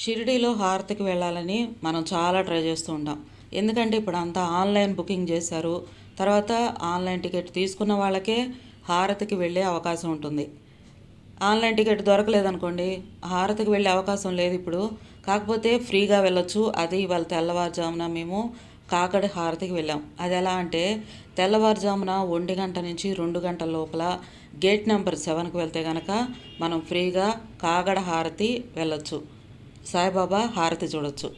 షిరిడీలో హారతికి వెళ్ళాలని మనం చాలా ట్రై చేస్తూ ఉంటాం. ఎందుకంటే ఇప్పుడు అంతా ఆన్లైన్ బుకింగ్ చేశారు. తర్వాత ఆన్లైన్ టికెట్ తీసుకున్న వాళ్ళకే హారతికి వెళ్ళే అవకాశం ఉంటుంది. ఆన్లైన్ టికెట్ దొరకలేదనుకోండి హారతికి వెళ్ళే అవకాశం లేదు ఇప్పుడు. కాకపోతే ఫ్రీగా వెళ్ళొచ్చు. అది ఇవాళ తెల్లవారుజామున మేము కాకడ హారతికి వెళ్ళాం. అది ఎలా అంటే తెల్లవారుజామున ఒంటి గంట నుంచి రెండు గంటల లోపల గేట్ నెంబర్ సెవెన్కి వెళ్తే కనుక మనం ఫ్రీగా కాగడ హారతి వెళ్ళొచ్చు. సాయిబాబా హారతి చూడొచ్చు.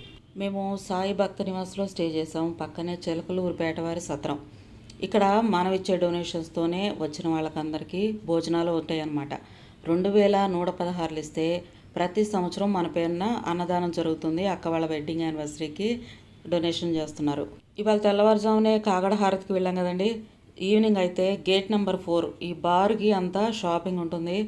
మేము సాయి భక్త నివాస్లో స్టే చేసాం పక్కనే చిలకలూరు పేటవారి సత్రం. ఇక్కడ మనం ఇచ్చే డొనేషన్స్తోనే వచ్చిన వాళ్ళకందరికీ భోజనాలు ఉంటాయి అన్నమాట రెండు వేల నూట పదహారులు ఇస్తే ప్రతి సంవత్సరం మన పేరున అన్నదానం జరుగుతుంది. అక్క వాళ్ళ వెడ్డింగ్ యానివర్సరీకి డొనేషన్ చేస్తున్నారు. ఇవాళ తెల్లవారుజామునే కాగడ హారతికి వెళ్ళాం కదండి. ఈవినింగ్ అయితే గేట్ నెంబర్ ఫోర్ ఈ బార్కి అంతా షాపింగ్ ఉంటుంది.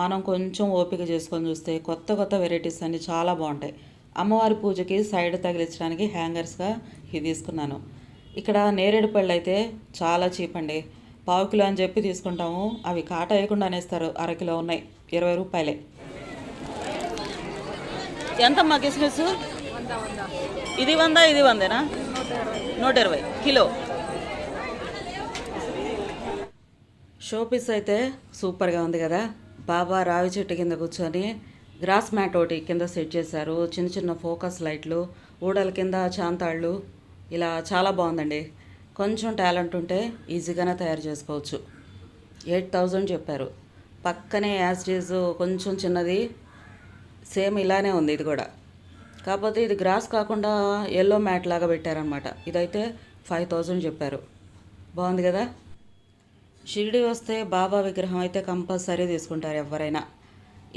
మనం కొంచెం ఓపిక చేసుకొని చూస్తే కొత్త కొత్త వెరైటీస్ అన్ని చాలా బాగుంటాయి. అమ్మవారి పూజకి సైడ్ తగిలించడానికి హ్యాంగర్స్గా ఇది తీసుకున్నాను. ఇక్కడ నేరేడు పళ్ళు అయితే చాలా చీప్ అండి. పావు కిలో అని చెప్పి తీసుకుంటాము. అవి కాట వేయకుండా అనేస్తారు. అరకిలో ఉన్నాయి. ఇరవై రూపాయలే. ఎంతమ్మా కిస్మిస్ ఇది వంద? ఇది వందేనా? నూట ఇరవై కిలో షోపీస్ అయితే సూపర్గా ఉంది కదా. బాబా రావి చెట్టు కింద కూర్చొని గ్రాస్ మ్యాట్ ఒకటి కింద సెట్ చేశారు. చిన్న చిన్న ఫోకస్ లైట్లు ఊడల కింద చాంతాళ్ళు. ఇలా చాలా బాగుందండి. కొంచెం టాలెంట్ ఉంటే ఈజీగానే తయారు చేసుకోవచ్చు. ఎయిట్ థౌజండ్ చెప్పారు. పక్కనే యాస్టీజ్ కొంచెం చిన్నది. సేమ్ ఇలానే ఉంది ఇది కూడా. కాకపోతే ఇది గ్రాస్ కాకుండా ఎల్లో మ్యాట్ లాగా పెట్టారనమాట ఇదైతే ఫైవ్ థౌజండ్ చెప్పారు. బాగుంది కదా? షిరిడి వస్తే బాబా విగ్రహం అయితే కంపల్సరీ తీసుకుంటారు ఎవరైనా.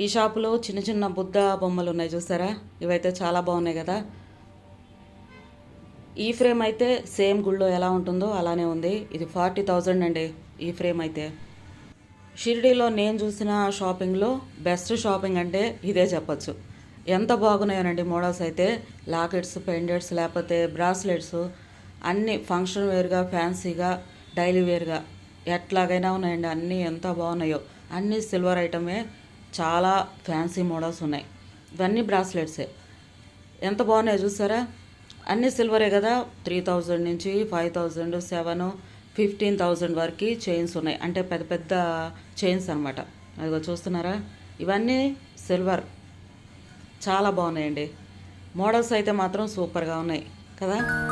ఈ షాపులో చిన్న చిన్న బుద్ధ బొమ్మలు ఉన్నాయి చూసారా? ఇవైతే చాలా బాగున్నాయి కదా. ఈ ఫ్రేమ్ అయితే సేమ్ గుళ్ళో ఎలా ఉంటుందో అలానే ఉంది. ఇది ఫార్టీ థౌజండ్ అండి ఈ ఫ్రేమ్ అయితే. షిరిడీలో నేను చూసిన షాపింగ్లో బెస్ట్ షాపింగ్ అంటే ఇదే చెప్పొచ్చు. ఎంత బాగున్నాయోనండి మోడల్స్ అయితే. లాకెట్స్ పెండెట్స్ లేకపోతే బ్రాస్లెట్స్ అన్ని ఫంక్షన్ వేర్గా ఫ్యాన్సీగా డైలీ వేర్గా. ఎట్లాగైనా ఉన్నాయండి అన్నీ ఎంత బాగున్నాయో. అన్నీ సిల్వర్ ఐటమే చాలా ఫ్యాన్సీ మోడల్స్ ఉన్నాయి. ఇవన్నీ బ్రాస్లెట్సే ఎంత బాగున్నాయో చూసారా? అన్నీ సిల్వరే కదా? త్రీ థౌజండ్ నుంచి five thousand seven fifteen thousand వరకు చైన్స్ ఉన్నాయి. అంటే పెద్ద పెద్ద చైన్స్ అనమాట అదిగో చూస్తున్నారా? ఇవన్నీ సిల్వర్ చాలా బాగున్నాయండి. మోడల్స్ అయితే మాత్రం సూపర్గా ఉన్నాయి. కదా?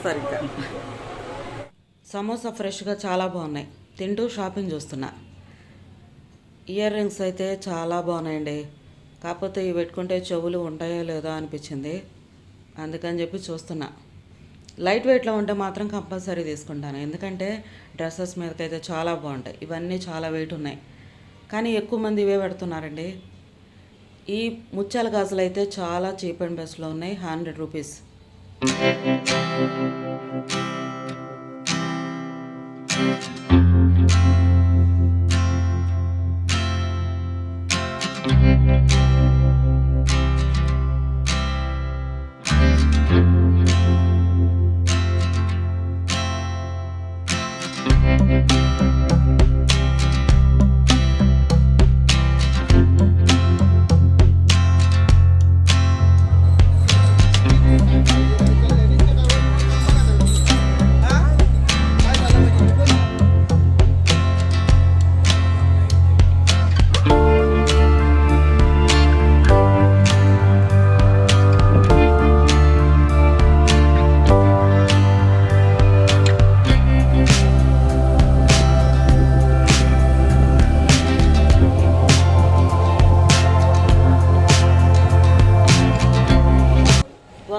వస్తారు ఇంకా. సమోసా ఫ్రెష్గా చాలా బాగున్నాయి. తింటూ షాపింగ్ చూస్తున్నా. ఇయర్ రింగ్స్ అయితే చాలా బాగున్నాయండి. కాకపోతే ఇవి పెట్టుకుంటే చెవులు ఉంటాయో లేదో అనిపించింది. అందుకని చెప్పి చూస్తున్నా. లైట్ వెయిట్లో ఉంటే మాత్రం కంపల్సరీ తీసుకుంటాను. ఎందుకంటే డ్రెస్సెస్ మీదకైతే చాలా బాగుంటాయి. ఇవన్నీ చాలా వెయిట్ ఉన్నాయి. కానీ ఎక్కువ మంది ఇవే పెడుతున్నారండి. ఈ ముత్యాల గాజులు అయితే చాలా చీప్ అండ్ బెస్ట్లో ఉన్నాయి. Hundred rupees. Thank you.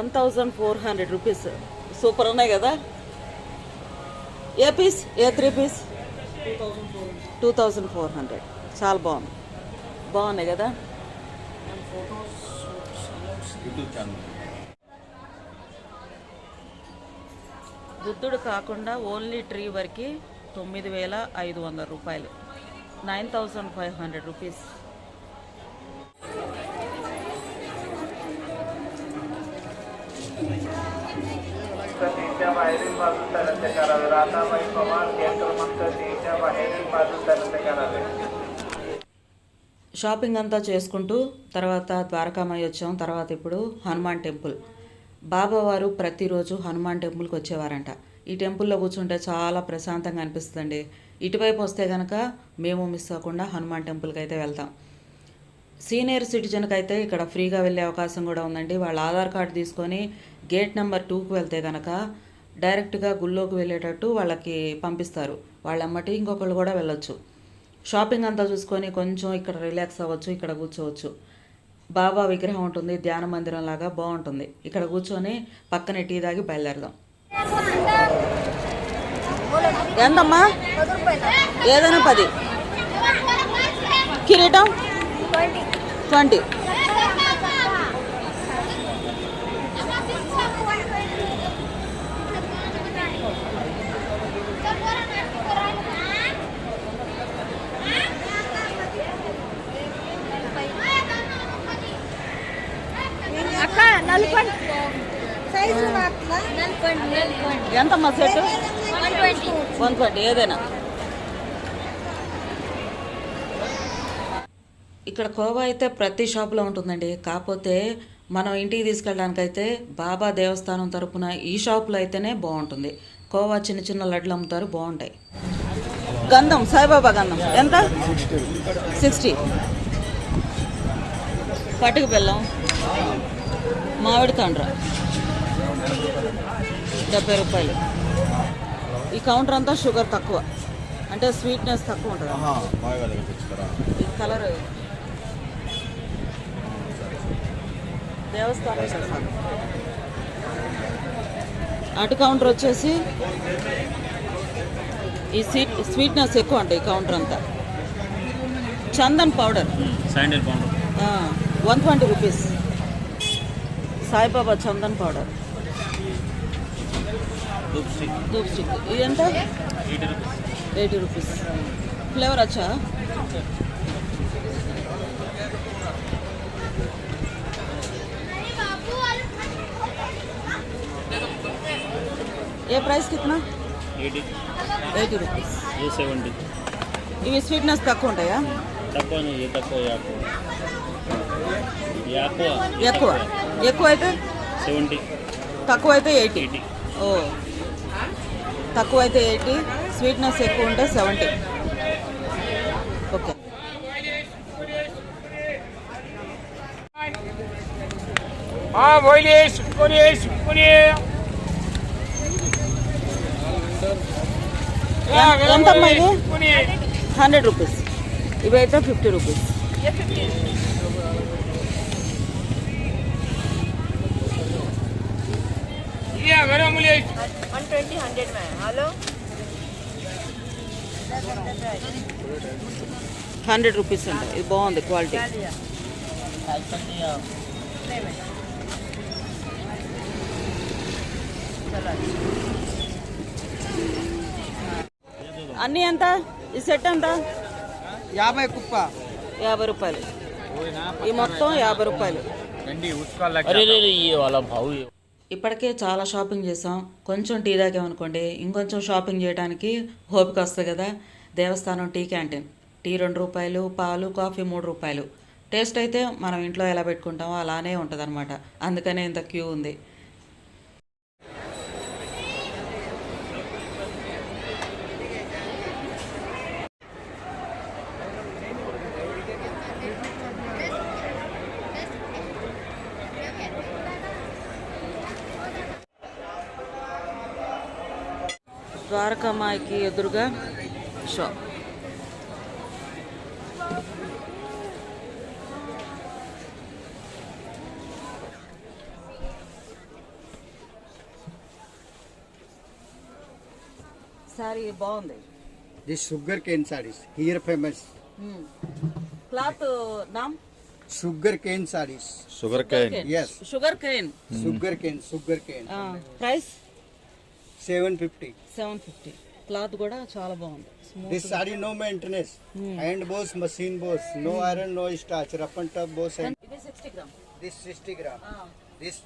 One thousand four hundred rupees super ఉన్నాయి కదా? A piece a three piece two thousand four hundred చాలా బాగుంది. బాగున్నాయి కదా? బుద్ధుడు కాకుండా ఓన్లీ ట్రీ వరకు తొమ్మిది వేల ఐదు వందల రూపాయలు. Nine thousand five hundred rupees. सतीच्या बाहेरील बाजूस तटस्थ करावे राधाबाई पवार केंद्र क्रमांक तीनच्या बाहेरील बाजूस तटस्थ करावे షాపింగ్ అంతా చేసుకుంటూ తర్వాత ద్వారకామయ్య వచ్చాం తర్వాత ఇప్పుడు హనుమాన్ టెంపుల్ బాబా వారు ప్రతిరోజు హనుమాన్ టెంపుల్కి వచ్చేవారంట ఈ టెంపుల్లో కూర్చుంటే చాలా ప్రశాంతంగా అనిపిస్తుందండి ఇటువైపు వస్తే కనుక మేము మిస్ అవ్వకుండా హనుమాన్ టెంపుల్కి అయితే వెళ్తాం సీనియర్ సిటిజన్కి అయితే ఇక్కడ ఫ్రీగా వెళ్ళే అవకాశం కూడా ఉందండి వాళ్ళ ఆధార్ కార్డు తీసుకొని గేట్ నెంబర్ టూకి వెళ్తే కనుక డైరెక్ట్గా గుళ్ళోకి వెళ్ళేటట్టు వాళ్ళకి పంపిస్తారు. వాళ్ళమ్మటి ఇంకొకళ్ళు కూడా వెళ్ళొచ్చు. షాపింగ్ అంతా చూసుకొని కొంచెం ఇక్కడ రిలాక్స్ అవ్వచ్చు ఇక్కడ కూర్చోవచ్చు. బాబా విగ్రహం ఉంటుంది ధ్యాన మందిరం లాగా బాగుంటుంది. ఇక్కడ కూర్చొని పక్కనే టీ తాగి బయలుదేరదాం. ఎంతమ్మా ఏదైనా పది. కిరీటం? ట్వంటీ. ఎంతమ్మా set one twenty one twenty ఏదైనా? ఇక్కడ కోవా అయితే ప్రతి షాపులో ఉంటుందండి. కాకపోతే మనం ఇంటికి తీసుకెళ్ళడానికైతే బాబా దేవస్థానం తరపున ఈ షాపులో అయితేనే బాగుంటుంది. కోవా చిన్న చిన్న లడ్లు అమ్ముతారు బాగుంటాయి. గంధం సాయిబాబా గంధం. ఎంత? సిక్స్టీ పట్టుకు బెల్లం మామిడి తండ్ర. డెబ్బై రూపాయలు. ఈ కౌంటర్ అంతా షుగర్ తక్కువ. అంటే స్వీట్నెస్ తక్కువ ఉంటుంది. ఈ కలర్. దేవస్థానం అటు కౌంటర్ వచ్చేసి ఈ స్వీట్ స్వీట్నెస్ ఎక్కువ అంట ఈ కౌంటర్ అంతా. Chandan powder. Sandal powder. One twenty rupees. Saibaba chandan powder. Stick ఇది ఎంత ఎయిటీ రూపీస్. ఫ్లేవర్ వచ్చా? ఏ ప్రైస్ కిतना ఎయిటీ. Eighty rupees. ఏ సెవెంటీ? ఇవి స్వీట్నెస్ తక్కువ ఉంటాయా? తక్కువ తక్కువ ఎక్కువ. ఎక్కువ అయితే? సెవెంటీ. తక్కువ అయితే ఎయిటీ. ఎయిటీ. ఓ. తక్కువ అయితే ఎయిటీ స్వీట్నెస్ ఎక్కువ ఉంటే సెవెంటీ. ఓకే. ఎంతమ్మా ఇది? Hundred rupees. ఇవైతే fifty rupees. One twenty hundred hello hundred rupees అండి. ఇది బాగుంది క్వాలిటీ. అన్నీ ఎంత? ఈ సెట్ ఎంత? యాభై కుప్ప. యాభై రూపాయలు. ఈ మొత్తం యాభై రూపాయలు. అరే ఇవాళ బావు ఇప్పటికే చాలా షాపింగ్ చేసాం. కొంచెం టీ తాగామనుకోండి ఇంకొంచెం షాపింగ్ చేయడానికి ఓపిక వస్తుంది కదా. దేవస్థానం టీ క్యాంటీన్. టీ రెండు రూపాయలు పాలు కాఫీ మూడు రూపాయలు. టేస్ట్ అయితే మనం ఇంట్లో ఎలా పెట్టుకుంటామో అలానే ఉంటుందనమాట అందుకనే ఇంత క్యూ ఉంది. ద్వారకామాయికి ఎదురుగా షాప్ సారీ బాగుంది. This sugarcane saris here famous cloth NAM sugarcane saris sugarcane yes sugarcane sugarcane sugarcane price seven fifty. Seven fifty. Cloth కూడా చాలా బాగుంది. This sari no maintenance hand wash machine wash no iron no starch rough and tough wash this sixty gram this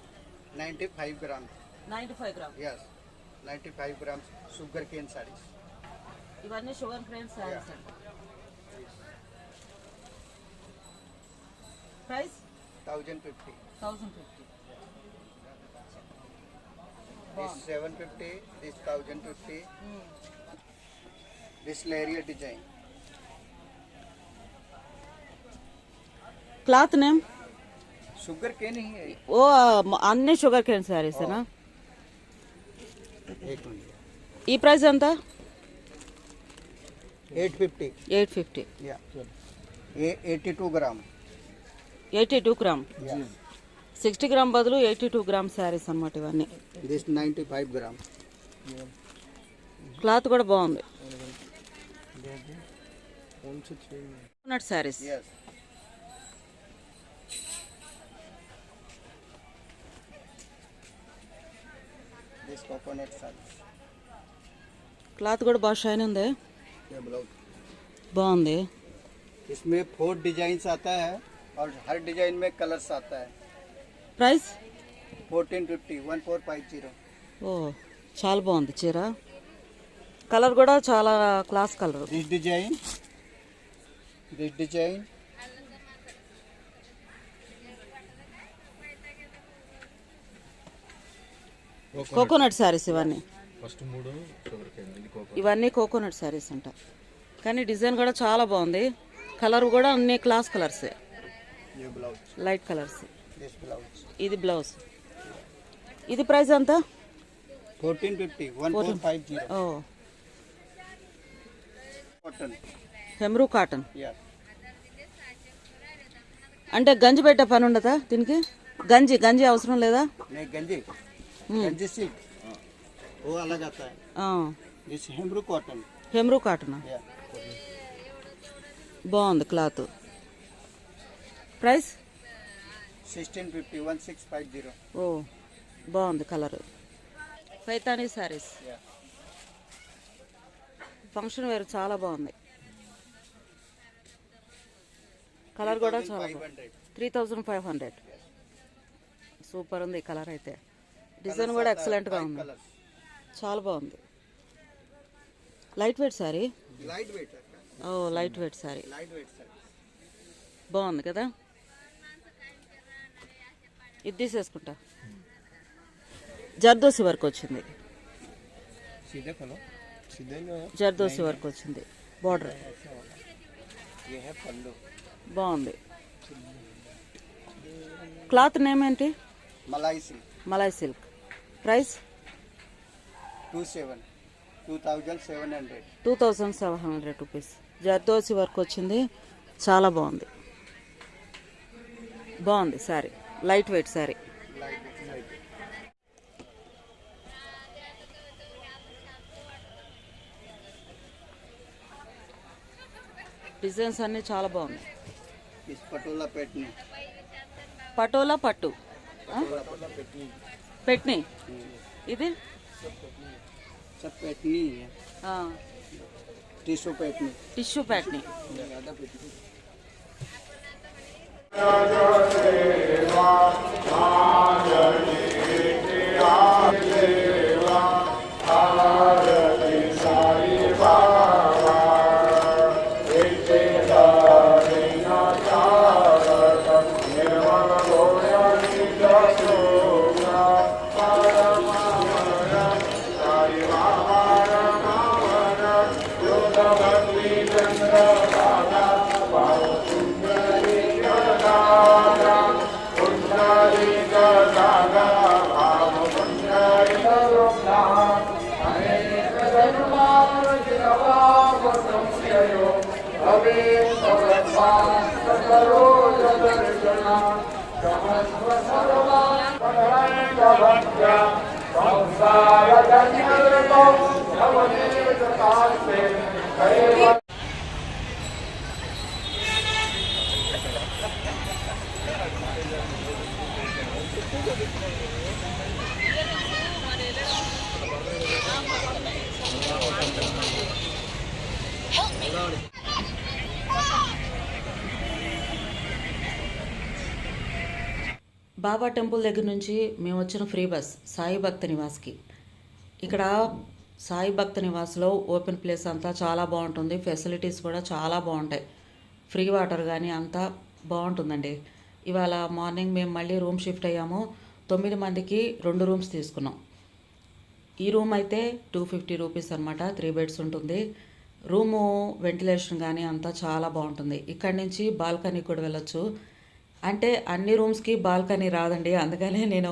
ninety five gram ninety five gram yes ninety five grams sugarcane saris ఇవన్నీ sugar crane saris అండి. Price thousand fifty thousand fifty this seven fifty this thousand fifty this లేరియర్ design cloth name sugar cane ही है ఓ అన్ని sugar cane శారీసేనా एक minute ఈ price ఎంత eight fifty eight fifty या ये eighty two gram eighty two gram sixty gram బదులు eighty two gram saris అనమాట ఇవన్నీ this ninety five gram cloth కూడా బాగుంది nut saris yes this coconut size cloth కూడా బాగా షైన్ ఉంది ये ब्लाउज బాగుంది इसमें फोर डिजाइन आता है और हर डिजाइन में कलर्स आता है price? Fourteen fifty one four five zero. Oh చాలా బాగుంది చీర. కలర్ కూడా చాలా class colour. This design this design coconut saris ఇవన్నీ. ఇవన్నీ కోకోనట్ శారీస్ అంట. కానీ డిజైన్ కూడా చాలా బాగుంది. కలర్ కూడా అన్ని క్లాస్ కలర్సే. లైట్ కలర్సే ఇది బ్లౌజ్. ఇది ప్రైస్ ఎంత? Fourteen fifty one four five zero Himroo cotton. అంటే గంజి పెట్టే పని ఉండదా దీనికి? గంజి గంజి అవసరం లేదా? గంజి. గంజి silk oh Himroo cotton Himroo cotton? బాగుంది cloth. Price? Sixteen fifty one six five zero oh బాగుంది కలర్. పైతానీ శారీస్. ఫంక్షన్ వేరు చాలా బాగుంది. కలర్ కూడా చాలా three thousand five hundred super ఉంది కలర్ అయితే. డిజైన్ కూడా ఎక్సలెంట్గా ఉంది. చాలా బాగుంది. Light weight sari oh light weight sari బాగుంది కదా? ఇది తీసేసుకుంటా. జర్దోసి వరకు వచ్చింది జర్దోసి వరకు వచ్చింది బార్డర్. బాగుంది. క్లాత్ నేమ్ ఏంటి? Malai silk. Malai silk. Price? Two seven. Two thousand seven hundred. Two thousand seven hundred rupees. Zardozi work వచ్చింది చాలా బాగుంది. బాగుంది sari. Light weight sari. Designs అన్నీ చాలా బాగున్నాయి. పటోలా పట్టు. పెట్ని. ఇది? టిష్యూ ప్యాట్ని టిష్యూ ప్యాట్ని ఇది सब पेटनी ही है ఆ, टिश्यू पेटनी బాబా టెంపుల్ దగ్గర నుంచి మేము వచ్చిన ఫ్రీ బస్ సాయి భక్త నివాస్కి. ఇక్కడ సాయి భక్త నివాస్లో ఓపెన్ ప్లేస్ అంతా చాలా బాగుంటుంది. ఫెసిలిటీస్ కూడా చాలా బాగుంటాయి. ఫ్రీ వాటర్ కానీ అంతా బాగుంటుందండి. ఇవాళ మార్నింగ్ మేము మళ్ళీ రూమ్ షిఫ్ట్ అయ్యాము. తొమ్మిది మందికి రెండు రూమ్స్ తీసుకున్నాం. ఈ రూమ్ అయితే టూ ఫిఫ్టీ రూపీస్ అనమాట త్రీ బెడ్స్ ఉంటుంది. రూము వెంటిలేషన్ కానీ అంతా చాలా బాగుంటుంది. ఇక్కడి నుంచి బాల్కనీ కూడా వెళ్ళొచ్చు. అంటే అన్ని రూమ్స్కి బాల్కనీ రాదండి. అందుకనే నేను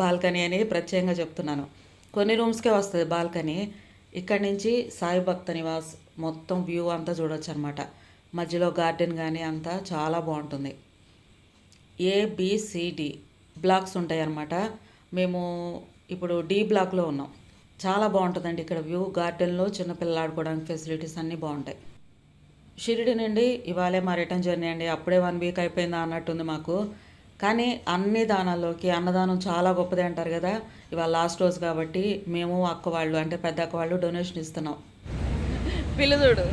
బాల్కనీ అని ప్రత్యేకంగా చెప్తున్నాను. కొన్ని రూమ్స్కే వస్తుంది బాల్కనీ. ఇక్కడి నుంచి సాయి భక్త నివాస్ మొత్తం వ్యూ అంతా చూడొచ్చు అనమాట మధ్యలో గార్డెన్ కానీ అంతా చాలా బాగుంటుంది. ఏబిసిడి బ్లాక్స్ ఉంటాయి అన్నమాట మేము ఇప్పుడు డి బ్లాక్లో ఉన్నాం. చాలా బాగుంటుందండి ఇక్కడ వ్యూ. గార్డెన్లో చిన్నపిల్లలు ఆడుకోవడానికి ఫెసిలిటీస్ అన్నీ బాగుంటాయి. షిరిడి నుండి ఇవాళే మా రిటర్న్ జర్నీ అండి. అప్పుడే వన్ వీక్ అయిపోయిందా అన్నట్టుంది మాకు. కానీ అన్ని దానాల్లోకి అన్నదానం చాలా గొప్పది అంటారు కదా. ఇవాళ లాస్ట్ రోజు కాబట్టి మేము అక్క వాళ్ళు అంటే పెద్ద అక్క వాళ్ళు డొనేషన్ ఇస్తున్నాం. పిలుదుడు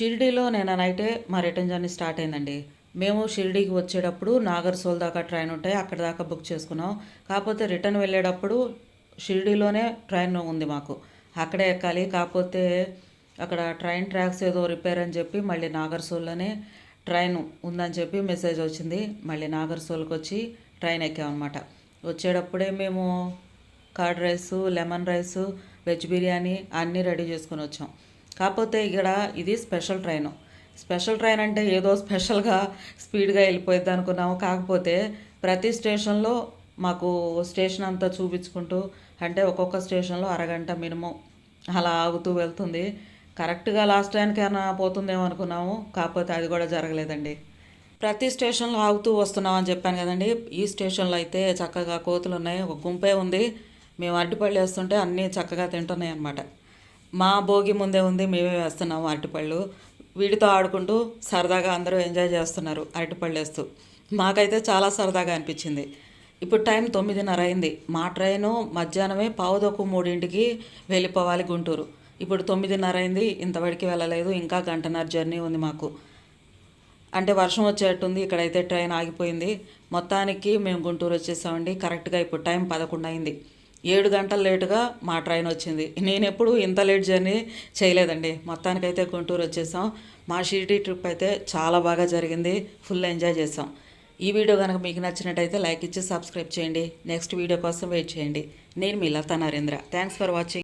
షిరిడీలో నేను నైటే మా రిటర్న్ జర్నీ స్టార్ట్ అయిందండి. మేము షిరిడీకి వచ్చేటప్పుడు నాగర్సోల్ దాకా ట్రైన్ ఉంటాయి అక్కడ దాకా బుక్ చేసుకున్నాం. కాకపోతే రిటర్న్ వెళ్ళేటప్పుడు షిరిడీలోనే ట్రైన్ ఉంది మాకు. అక్కడే ఎక్కాలి. కాకపోతే అక్కడ ట్రైన్ ట్రాక్స్ ఏదో రిపేర్ అని చెప్పి మళ్ళీ నాగర్సోల్లోనే ట్రైన్ ఉందని చెప్పి మెసేజ్ వచ్చింది. మళ్ళీ నాగర్సోల్కి వచ్చి ట్రైన్ ఎక్కామన్నమాట. వచ్చేటప్పుడే మేము curd rice lemon rice veg biryani అన్నీ రెడీ చేసుకొని వచ్చాం. కాకపోతే ఇక్కడ ఇది స్పెషల్ ట్రైన్. స్పెషల్ ట్రైన్ అంటే ఏదో స్పెషల్గా స్పీడ్గా వెళ్ళిపోయిద్ది అనుకున్నాము. కాకపోతే ప్రతి స్టేషన్లో మాకు స్టేషన్ అంతా చూపించుకుంటూ అంటే ఒక్కొక్క స్టేషన్లో అరగంట మినిమం అలా ఆగుతూ వెళ్తుంది. కరెక్ట్గా లాస్ట్ టైంకైనా పోతుందేమో అనుకున్నాము. కాకపోతే అది కూడా జరగలేదండి. ప్రతి స్టేషన్లో ఆగుతూ వస్తున్నాం అని చెప్పాను కదండి. ఈ స్టేషన్లో అయితే చక్కగా కోతులు ఉన్నాయి ఒక గుంపే ఉంది. మేము అడ్డుపళ్ళు వేస్తుంటే అన్నీ చక్కగా తింటున్నాయి అన్నమాట. మా భోగి ముందే ఉంది మేమే వేస్తున్నాము అరటిపళ్ళు. వీటితో ఆడుకుంటూ సరదాగా అందరూ ఎంజాయ్ చేస్తున్నారు అరటిపళ్ళు వేస్తూ మాకైతే చాలా సరదాగా అనిపించింది. ఇప్పుడు టైం తొమ్మిదిన్నర అయింది. మా ట్రైను మధ్యాహ్నమే పావుదొక్కు మూడింటికి వెళ్ళిపోవాలి గుంటూరు. ఇప్పుడు తొమ్మిదిన్నర అయింది ఇంతవరకు వెళ్ళలేదు ఇంకా గంటన్నర జర్నీ ఉంది మాకు. అంటే వర్షం వచ్చేట్టుంది ఇక్కడైతే ట్రైన్ ఆగిపోయింది. మొత్తానికి మేము గుంటూరు వచ్చేసామండి. కరెక్ట్గా ఇప్పుడు టైం పదకొండు అయింది. ఏడు గంటలు లేటుగా మా ట్రైన్ వచ్చింది. నేను ఎప్పుడు ఇంత లేట్ జర్నీ చేయలేదండి. మొత్తానికైతే గుంటూరు వచ్చేసాం. మా షీటీ ట్రిప్ అయితే చాలా బాగా జరిగింది. ఫుల్ ఎంజాయ్ చేసాం. ఈ వీడియో కనుక మీకు నచ్చినట్టయితే లైక్ ఇచ్చి సబ్స్క్రైబ్ చేయండి. నెక్స్ట్ వీడియో కోసం వెయిట్ చేయండి. నేను మీ Latha Narendra. Thanks for watching.